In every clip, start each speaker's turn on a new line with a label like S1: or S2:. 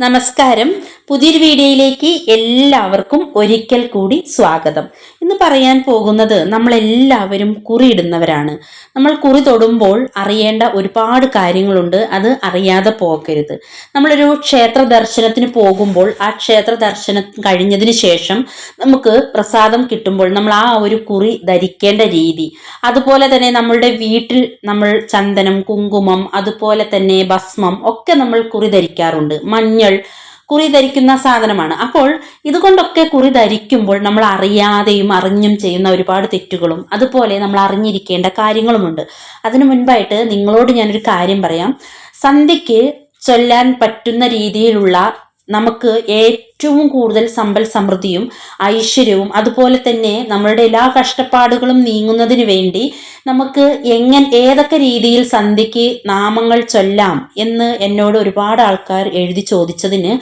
S1: നമസ്കാരം. പുതിയൊരു വീഡിയോയിലേക്ക് എല്ലാവർക്കും ഒരിക്കൽ കൂടി സ്വാഗതം. ഇന്ന് പറയാൻ പോകുന്നത് നമ്മളെല്ലാവരും കുറിയിടുന്നവരാണ്. നമ്മൾ കുറി തൊടുമ്പോൾ അറിയേണ്ട ഒരുപാട് കാര്യങ്ങളുണ്ട് അത് അറിയാതെ പോകരുത്. നമ്മളൊരു ക്ഷേത്ര ദർശനത്തിന് പോകുമ്പോൾ ആ ക്ഷേത്ര ദർശനം കഴിഞ്ഞതിന് ശേഷം നമുക്ക് പ്രസാദം കിട്ടുമ്പോൾ നമ്മൾ ആ ഒരു കുറി ധരിക്കേണ്ട രീതി. അതുപോലെ തന്നെ നമ്മളുടെ വീട്ടിൽ നമ്മൾ ചന്ദനം കുങ്കുമം അതുപോലെ തന്നെ ഭസ്മം ഒക്കെ നമ്മൾ കുറി ധരിക്കാറുണ്ട്. മഞ്ഞൾ കുറി ധരിക്കുന്ന സാധനമാണ്. അപ്പോൾ ഇതുകൊണ്ടൊക്കെ കുറി ധരിക്കുമ്പോൾ നമ്മൾ അറിയാതെയും അറിഞ്ഞും ചെയ്യുന്ന ഒരുപാട് തെറ്റുകളും അതുപോലെ നമ്മൾ അറിഞ്ഞിരിക്കേണ്ട കാര്യങ്ങളുമുണ്ട്. അതിനു മുൻപായിട്ട് നിങ്ങളോട് ഞാനൊരു കാര്യം പറയാം. സന്ധ്യയ്ക്ക് ചൊല്ലാൻ പറ്റുന്ന രീതിയിലുള്ള നമുക്ക് ഏറ്റവും കൂടുതൽ സമ്പൽ സമൃദ്ധിയും ഐശ്വര്യവും അതുപോലെ തന്നെ നമ്മളുടെ എല്ലാ കഷ്ടപ്പാടുകളും നീങ്ങുന്നതിന് വേണ്ടി നമുക്ക് എങ്ങനെ ഏതൊക്കെ രീതിയിൽ സന്ധ്യയ്ക്ക് നാമങ്ങൾ ചൊല്ലാം എന്ന് എന്നോട് ഒരുപാട് ആൾക്കാർ എഴുതി ചോദിച്ചതിന്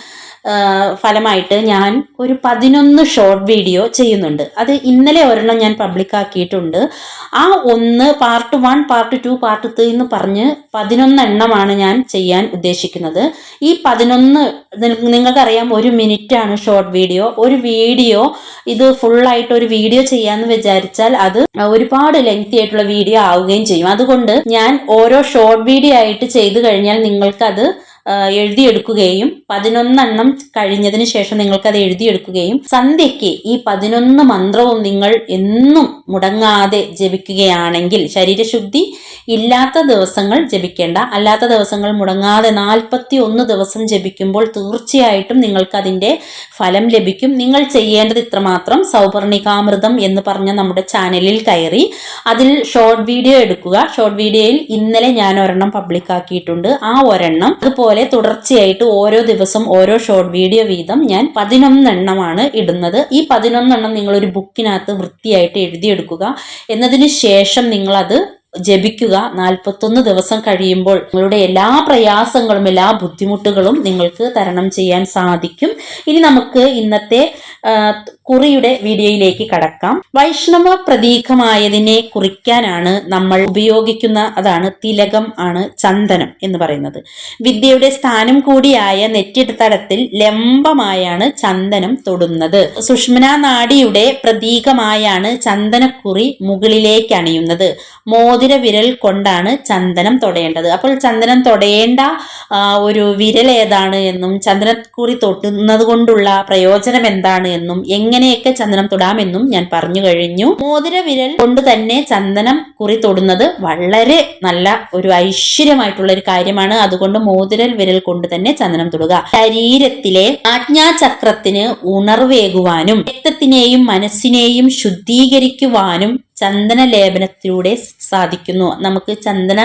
S1: ഫലമായിട്ട് ഞാൻ ഒരു പതിനൊന്ന് ഷോർട്ട് വീഡിയോ ചെയ്യുന്നുണ്ട്. അത് ഇന്നലെ ഒരെണ്ണം ഞാൻ പബ്ലിക് ആക്കിയിട്ടുണ്ട്. ആ ഒന്ന് part one part two part three എന്ന് പറഞ്ഞ് പതിനൊന്ന് എണ്ണമാണ് ഞാൻ ചെയ്യാൻ ഉദ്ദേശിക്കുന്നത്. ഈ പതിനൊന്ന് നിങ്ങ- നിങ്ങൾക്കറിയാം ഒരു മിനിറ്റ് ആണ് ഷോർട്ട് വീഡിയോ ഒരു വീഡിയോ ഇത് ഫുള്ളായിട്ട് ഒരു വീഡിയോ ചെയ്യാന്ന് വിചാരിച്ചാൽ അത് ഒരുപാട് ലെങ്തി ആയിട്ടുള്ള വീഡിയോ ആവുകയും ചെയ്യും. അതുകൊണ്ട് ഞാൻ ഓരോ ഷോർട്ട് വീഡിയോ ആയിട്ട് ചെയ്തു കഴിഞ്ഞാൽ നിങ്ങൾക്കത് എഴുതിയെടുക്കുകയും പതിനൊന്നെണ്ണം കഴിഞ്ഞതിന് ശേഷം നിങ്ങൾക്ക് അത് എഴുതിയെടുക്കുകയും സന്ധ്യയ്ക്ക് ഈ പതിനൊന്ന് മന്ത്രവും നിങ്ങൾ എന്നും മുടങ്ങാതെ ജപിക്കുകയാണെങ്കിൽ ശരീരശുദ്ധി ഇല്ലാത്ത ദിവസങ്ങൾ ജപിക്കേണ്ട. അല്ലാത്ത ദിവസങ്ങൾ മുടങ്ങാതെ നാൽപ്പത്തി ഒന്ന് ദിവസം ജപിക്കുമ്പോൾ തീർച്ചയായിട്ടും നിങ്ങൾക്ക് അതിന്റെ ഫലം ലഭിക്കും. നിങ്ങൾ ചെയ്യേണ്ടത് ഇത്രമാത്രം സൗപർണികാമൃതം എന്ന് പറഞ്ഞ നമ്മുടെ ചാനലിൽ കയറി അതിൽ ഷോർട്ട് വീഡിയോ എടുക്കുക. ഷോർട്ട് വീഡിയോയിൽ ഇന്നലെ ഞാൻ ഒരെണ്ണം പബ്ലിക് ആക്കിയിട്ടുണ്ട്. ആ ഒരെണ്ണം അതുപോലെ തുടർച്ചയായിട്ട് ഓരോ ദിവസം ഓരോ ഷോർട്ട് വീഡിയോ വീതം ഞാൻ പതിനൊന്നെണ്ണമാണ് ഇടുന്നത്. ഈ പതിനൊന്നെണ്ണം ഒരു ബുക്കിനകത്ത് വൃത്തിയായിട്ട് എഴുതിയെടുക്കുക. എന്നതിന് ശേഷം നിങ്ങൾ അത് ജപിക്കുക. നാൽപ്പത്തൊന്ന് ദിവസം കഴിയുമ്പോൾ നിങ്ങളുടെ എല്ലാ പ്രയാസങ്ങളും എല്ലാ ബുദ്ധിമുട്ടുകളും നിങ്ങൾക്ക് തരണം ചെയ്യാൻ സാധിക്കും. ഇനി നമുക്ക് ഇന്നത്തെ കുറിയുടെ വീഡിയോയിലേക്ക് കടക്കാം. വൈഷ്ണവ പ്രതീകമായതിനെ കുറിക്കാനാണ് നമ്മൾ ഉപയോഗിക്കുന്ന അതാണ് തിലകം ആണ് ചന്ദനം എന്ന് പറയുന്നത്. വിദ്യയുടെ സ്ഥാനം കൂടിയായ നെറ്റിത്തടത്തിൽ ലംബമായാണ് ചന്ദനം തൊടുന്നത്. സുഷ്മന നാടിയുടെ പ്രതീകമായാണ് ചന്ദനക്കുറി മുകളിലേക്ക് അണിയുന്നത്. മോതിര വിരൽ കൊണ്ടാണ് ചന്ദനം തൊടേണ്ടത്. അപ്പോൾ ചന്ദനം തൊടേണ്ട ഒരു വിരൽ ഏതാണ് എന്നും ചന്ദനക്കുറി തൊട്ടുന്നത് കൊണ്ടുള്ള പ്രയോജനം എന്താണ് എന്നും എങ്ങനെയൊക്കെ ചന്ദനം തൊടാമെന്നും ഞാൻ പറഞ്ഞു കഴിഞ്ഞു. മോതിര വിരൽ കൊണ്ട് തന്നെ ചന്ദനം കുറി തൊടുന്നത് വളരെ നല്ല ഒരു ഐശ്വര്യമായിട്ടുള്ള ഒരു കാര്യമാണ്. അതുകൊണ്ട് മോതിരൽ വിരൽ കൊണ്ട് തന്നെ ചന്ദനം തൊടുക. ശരീരത്തിലെ ആജ്ഞാചക്രത്തിന് ഉണർവേകുവാനും രക്തത്തിനെയും മനസ്സിനെയും ശുദ്ധീകരിക്കുവാനും ചന്ദന ലേപനത്തിലൂടെ സാധിക്കുന്നു. നമുക്ക് ചന്ദന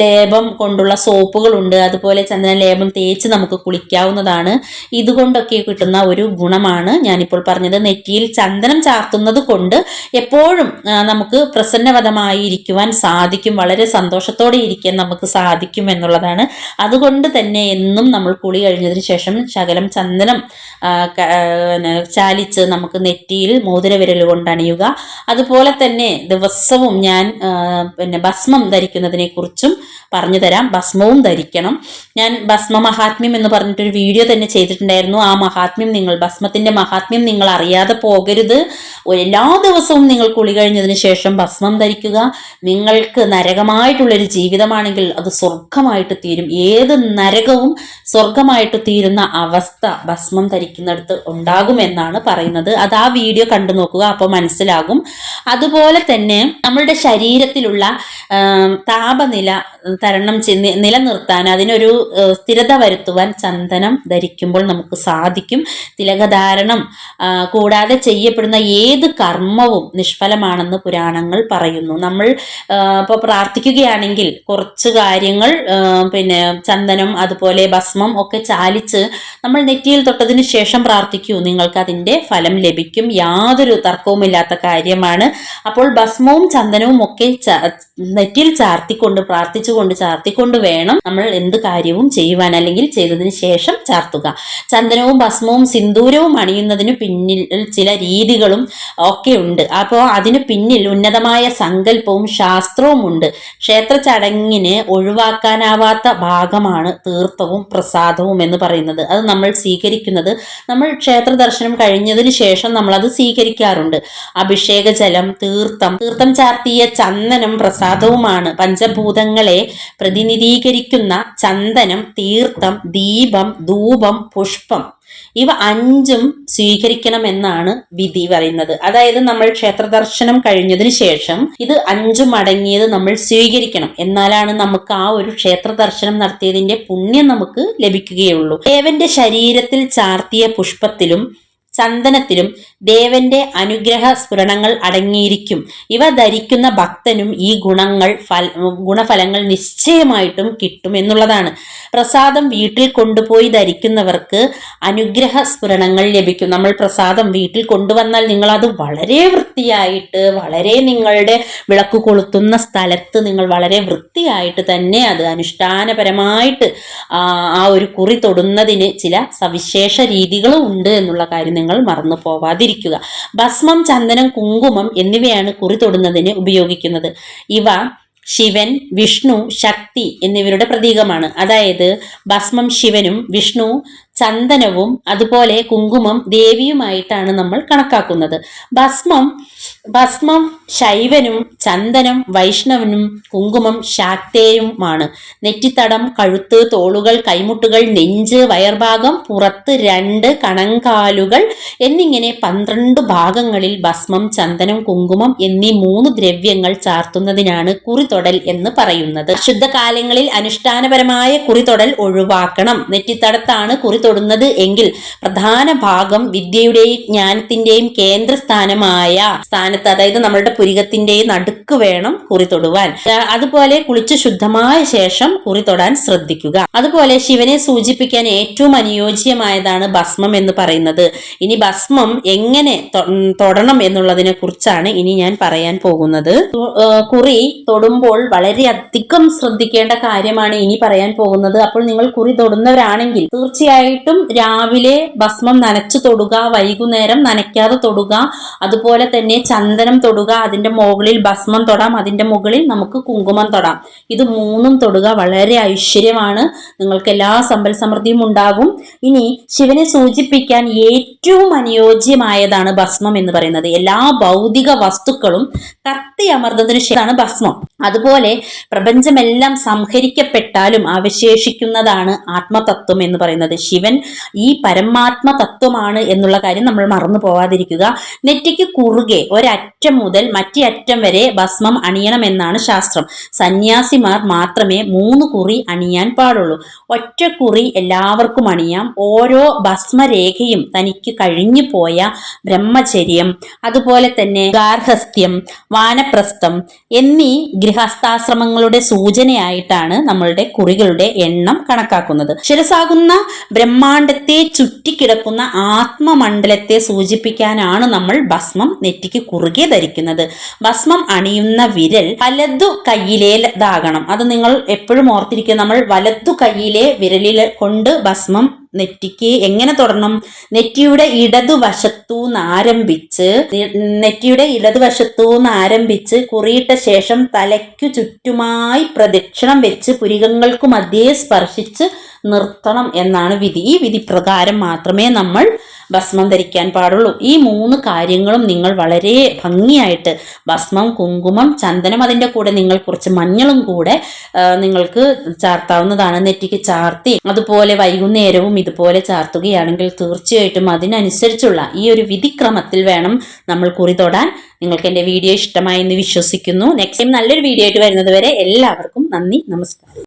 S1: ലേപം കൊണ്ടുള്ള സോപ്പുകളുണ്ട്. അതുപോലെ ചന്ദന ലേപം തേച്ച് നമുക്ക് കുളിക്കാവുന്നതാണ്. ഇതുകൊണ്ടൊക്കെ കിട്ടുന്ന ഒരു ഗുണമാണ് ഞാനിപ്പോൾ പറഞ്ഞത്. നെറ്റിയിൽ ചന്ദനം ചാർത്തുന്നത് കൊണ്ട് എപ്പോഴും നമുക്ക് പ്രസന്നവതമായി ഇരിക്കുവാൻ സാധിക്കും. വളരെ സന്തോഷത്തോടെ ഇരിക്കാൻ നമുക്ക് സാധിക്കും എന്നുള്ളതാണ്. അതുകൊണ്ട് തന്നെ എന്നും നമ്മൾ കുളി കഴിഞ്ഞതിന് ശേഷം ശകലം ചന്ദനം ചാലിച്ച് നമുക്ക് നെറ്റിയിൽ മോതിരവിരൽ കൊണ്ട് അണിയുക. അതുപോലെ തന്നെ ദിവസവും ഞാൻ പിന്നെ ഭസ്മം ധരിക്കുന്നതിനെ കുറിച്ചും പറഞ്ഞു തരാം. ഭസ്മവും ധരിക്കണം. ഞാൻ ഭസ്മ മഹാത്മ്യം എന്ന് പറഞ്ഞിട്ടൊരു വീഡിയോ തന്നെ ചെയ്തിട്ടുണ്ടായിരുന്നു. ആ മഹാത്മ്യം നിങ്ങൾ ഭസ്മത്തിന്റെ മഹാത്മ്യം നിങ്ങൾ അറിയാതെ പോകരുത്. എല്ലാ ദിവസവും നിങ്ങൾ കുളി കഴിഞ്ഞതിന് ശേഷം ഭസ്മം ധരിക്കുക. നിങ്ങൾക്ക് നരകമായിട്ടുള്ളൊരു ജീവിതമാണെങ്കിൽ അത് സ്വർഗമായിട്ട് തീരും. ഏത് നരകവും സ്വർഗമായിട്ട് തീരുന്ന അവസ്ഥ ഭസ്മം ധരിക്കുന്നിടത്ത് ഉണ്ടാകുമെന്നാണ് പറയുന്നത്. അത് ആ വീഡിയോ കണ്ടു നോക്കുക അപ്പോൾ മനസ്സിലാകും. അതുപോലെ തന്നെ നമ്മളുടെ ശരീരത്തിലുള്ള താപനില തരണം നിലനിർത്താൻ അതിനൊരു സ്ഥിരത വരുത്തുവാൻ ചന്ദനം ധരിക്കുമ്പോൾ നമുക്ക് സാധിക്കും. തിലകധാരണം കൂടാതെ ചെയ്യപ്പെടുന്ന ഏത് കർമ്മവും നിഷ്ഫലമാണെന്ന് പുരാണങ്ങൾ പറയുന്നു. നമ്മൾ ഇപ്പോൾ പ്രാർത്ഥിക്കുകയാണെങ്കിൽ കുറച്ച് കാര്യങ്ങൾ പിന്നെ ചന്ദനം അതുപോലെ ഭസ്മം ഒക്കെ ചാലിച്ച് നമ്മൾ നെറ്റിയിൽ തൊട്ടതിന് ശേഷം പ്രാർത്ഥിക്കൂ. നിങ്ങൾക്ക് അതിന്റെ ഫലം ലഭിക്കും. യാതൊരു തർക്കവുമില്ലാത്ത കാര്യമാണ്. അപ്പോൾ ഭസ്മവും ചന്ദനവും ഒക്കെ നെറ്റിൽ ചാർത്തിക്കൊണ്ട് പ്രാർത്ഥിച്ചുകൊണ്ട് ചാർത്തിക്കൊണ്ട് വേണം നമ്മൾ എന്ത് കാര്യവും ചെയ്യുവാൻ അല്ലെങ്കിൽ ചെയ്തതിന് ശേഷം ചാർത്തുക. ചന്ദനവും ഭസ്മവും സിന്ദൂരവും അണിയുന്നതിന് പിന്നിൽ ചില രീതികളും ഒക്കെ ഉണ്ട്. അപ്പോൾ അതിന് പിന്നിൽ ഉന്നതമായ സങ്കല്പവും ശാസ്ത്രവും ഉണ്ട്. ക്ഷേത്ര ചടങ്ങിന് ഒഴിവാക്കാനാവാത്ത ഭാഗമാണ് തീർത്ഥവും പ്രസാദവും എന്ന് പറയുന്നത്. അത് നമ്മൾ സ്വീകരിക്കുന്നത് നമ്മൾ ക്ഷേത്ര ദർശനം കഴിഞ്ഞതിന് ശേഷം നമ്മൾ അത് സ്വീകരിക്കാറുണ്ട്. അഭിഷേക ജലം തീർത്ഥം തീർത്ഥം. തീർത്ഥം ചാർത്തിയ ചന്ദനം പ്രസാദവുമാണ്. പഞ്ചഭൂതങ്ങളെ പ്രതിനിധീകരിക്കുന്ന ചന്ദനം തീർത്ഥം ദീപം ധൂപം പുഷ്പം. ഇവ അഞ്ചും സ്വീകരിക്കണമെന്നാണ് വിധി പറയുന്നത്. അതായത് നമ്മൾ ക്ഷേത്ര ദർശനം കഴിഞ്ഞതിന് ശേഷം ഇത് അഞ്ചും അടങ്ങിയത് നമ്മൾ സ്വീകരിക്കണം. എന്നാലാണ് നമുക്ക് ആ ഒരു ക്ഷേത്ര ദർശനം നടത്തിയതിന്റെ പുണ്യം നമുക്ക് ലഭിക്കുകയുള്ളൂ. ദേവന്റെ ശരീരത്തിൽ ചാർത്തിയ പുഷ്പത്തിലും ചന്ദനത്തിലും ദേവന്റെ അനുഗ്രഹ സ്ഫുരണങ്ങൾ അടങ്ങിയിരിക്കും. ഇവ ധരിക്കുന്ന ഭക്തനും ഈ ഗുണങ്ങൾ ഫല ഗുണഫലങ്ങൾ നിശ്ചയമായിട്ടും കിട്ടും എന്നുള്ളതാണ്. പ്രസാദം വീട്ടിൽ കൊണ്ടുപോയി ധരിക്കുന്നവർക്ക് അനുഗ്രഹ സ്ഫുരണങ്ങൾ ലഭിക്കും. നമ്മൾ പ്രസാദം വീട്ടിൽ കൊണ്ടുവന്നാൽ നിങ്ങൾ അത് വളരെ വൃത്തിയായിട്ട് വളരെ നിങ്ങളുടെ വിളക്ക് കൊളുത്തുന്ന സ്ഥലത്ത് നിങ്ങൾ വളരെ വൃത്തിയായിട്ട് തന്നെ അത് അനുഷ്ഠാനപരമായിട്ട് ആ ഒരു കുറി തൊടുന്നതിന് ചില സവിശേഷ രീതികളും ഉണ്ട് എന്നുള്ള കാര്യം നിങ്ങൾ മറന്നു പോവാതിരിക്കുക ഭസ്മം ചന്ദനം കുങ്കുമം എന്നിവയാണ് കുറി തൊടുന്നതിന് ഉപയോഗിക്കുന്നത്. ഇവ ശിവൻ വിഷ്ണു ശക്തി എന്നിവരുടെ പ്രതീകമാണ്. അതായത് ഭസ്മം ശിവനും വിഷ്ണു ചന്ദനവും അതുപോലെ കുങ്കുമം ദേവിയുമായിട്ടാണ് നമ്മൾ കണക്കാക്കുന്നത്. ഭസ്മം ഭസ്മം ശൈവനും ചന്ദനം വൈഷ്ണവനും കുങ്കുമം ശാക്തേയുമാണ്. നെറ്റിത്തടം കഴുത്ത് തോളുകൾ കൈമുട്ടുകൾ നെഞ്ച് വയർഭാഗം പുറത്ത് രണ്ട് കണങ്കാലുകൾ എന്നിങ്ങനെ പന്ത്രണ്ട് ഭാഗങ്ങളിൽ ഭസ്മം ചന്ദനം കുങ്കുമം എന്നീ മൂന്ന് ദ്രവ്യങ്ങൾ ചാർത്തുന്നതിനാണ് കുറിതൊടൽ എന്ന് പറയുന്നത്. ശുദ്ധകാലങ്ങളിൽ അനുഷ്ഠാനപരമായ കുറിതൊടൽ ഒഴിവാക്കണം. നെറ്റിത്തടത്താണ് കുറി തൊടുന്നത് എങ്കിൽ പ്രധാന ഭാഗം വിദ്യയുടെയും ജ്ഞാനത്തിന്റെയും കേന്ദ്രസ്ഥാനമായ സ്ഥാനത്ത് അതായത് നമ്മളുടെ പുരികത്തിന്റെയും നടുക്ക് വേണം കുറി തൊടുവാൻ. അതുപോലെ കുളിച്ച് ശുദ്ധമായ ശേഷം കുറി തൊടാൻ ശ്രദ്ധിക്കുക. അതുപോലെ ശിവനെ സൂചിപ്പിക്കാൻ ഏറ്റവും അനുയോജ്യമായതാണ് ഭസ്മം എന്ന് പറയുന്നത്. ഇനി ഭസ്മം എങ്ങനെ തൊടണം എന്നുള്ളതിനെ കുറിച്ചാണ് ഇനി ഞാൻ പറയാൻ പോകുന്നത്. കുറി തൊടുമ്പോൾ വളരെയധികം ശ്രദ്ധിക്കേണ്ട കാര്യമാണ് ഇനി പറയാൻ പോകുന്നത്. അപ്പോൾ നിങ്ങൾ കുറി തൊടുന്നവരാണെങ്കിൽ തീർച്ചയായിട്ടും രാവിലെ ഭസ്മം നനച്ചു തൊടുക വൈകുന്നേരം നനയ്ക്കാതെ തൊടുക അതുപോലെ തന്നെ ചന്ദനം തൊടുക അതിന്റെ മുകളിൽ ഭസ്മം തൊടാം അതിന്റെ മുകളിൽ നമുക്ക് കുങ്കുമം തൊടാം. ഇത് മൂന്നും തൊടുക വളരെ ഐശ്വര്യമാണ്. നിങ്ങൾക്ക് എല്ലാ സമ്പൽ സമൃദ്ധിയും ഉണ്ടാകും. ഇനി ശിവനെ സൂചിപ്പിക്കാൻ ഏറ്റവും അനുയോജ്യമായതാണ് ഭസ്മം എന്ന് പറയുന്നത്. എല്ലാ ഭൗതിക വസ്തുക്കളും കത്തി അമർന്നതിന് ശേഷമാണ് ഭസ്മം. അതുപോലെ പ്രപഞ്ചമെല്ലാം സംഹരിക്കപ്പെട്ടാലും അവശേഷിക്കുന്നതാണ് ആത്മതത്വം എന്ന് പറയുന്നത്. ശിവൻ ഈ പരമാത്മ തത്വമാണ് എന്നുള്ള കാര്യം നമ്മൾ മറന്നു പോവാതിരിക്കുക. നെറ്റിക്ക് കുറുകെ ഒരറ്റം മുതൽ മറ്റേ അറ്റം വരെ ഭസ്മം അണിയണമെന്നാണ് ശാസ്ത്രം. സന്യാസിമാർ മാത്രമേ മൂന്ന് കുറി അണിയാൻ പാടുള്ളൂ. ഒറ്റ കുറി എല്ലാവർക്കും അണിയാം. ഓരോ ഭസ്മരേഖയും തനിക്ക് കഴിഞ്ഞു പോയ ബ്രഹ്മചര്യം അതുപോലെ തന്നെ ഗാർഹസ്ഥ്യം വാനപ്രസ്ഥം എന്നീ ഗൃഹസ്ഥാശ്രമങ്ങളുടെ സൂചനയായിട്ടാണ് നമ്മളുടെ കുറികളുടെ എണ്ണം കണക്കാക്കുന്നത്. ശിരസാകുന്ന ബ്രഹ്മാണ്ടത്തെ ചുറ്റിക്കിടക്കുന്ന ആത്മമണ്ഡലത്തെ സൂചിപ്പിക്കാനാണ് നമ്മൾ ഭസ്മം നെറ്റിക്ക് കുറുകെ ധരിക്കുന്നത്. ഭസ്മം അണിയുന്ന വിരൽ വലതു കയ്യിലേതാകണം അത് നിങ്ങൾ എപ്പോഴും ഓർത്തിരിക്കുക നമ്മൾ വലതു കയ്യിലെ വിരലിൽ കൊണ്ട് ഭസ്മം നെറ്റിക്ക് എങ്ങനെ തുടരണം നെറ്റിയുടെ ഇടതുവശത്തു ആരംഭിച്ച് നെറ്റിയുടെ ഇടതുവശത്തു ആരംഭിച്ച് കുറിയിട്ട ശേഷം തലയ്ക്കു ചുറ്റുമായി പ്രദക്ഷിണം വെച്ച് പുരികങ്ങൾക്കു മധ്യേ സ്പർശിച്ച് നിർത്തണം എന്നാണ് വിധി. ഈ വിധി പ്രകാരം മാത്രമേ നമ്മൾ ഭസ്മം ധരിക്കാൻ പാടുള്ളൂ. ഈ മൂന്ന് കാര്യങ്ങളും നിങ്ങൾ വളരെ ഭംഗിയായിട്ട് ഭസ്മം കുങ്കുമം ചന്ദനം അതിന്റെ കൂടെ നിങ്ങൾ കുറച്ച് മഞ്ഞളും കൂടെ നിങ്ങൾക്ക് ചാർത്താവുന്നതാണ്. നെറ്റിക്ക് ചാർത്തി അതുപോലെ വൈകുന്നേരവും ഇതുപോലെ ചാർത്തുകയാണെങ്കിൽ തീർച്ചയായിട്ടും അതിനനുസരിച്ചുള്ള ഈ ഒരു വിധിക്രമത്തിൽ വേണം നമ്മൾ കുറി തൊടാൻ. നിങ്ങൾക്ക് എന്റെ വീഡിയോ ഇഷ്ടമായി എന്ന് വിശ്വസിക്കുന്നു. നെക്സ്റ്റ് ടൈം നല്ലൊരു വീഡിയോ ആയിട്ട് വരുന്നത് വരെ എല്ലാവർക്കും നന്ദി നമസ്കാരം.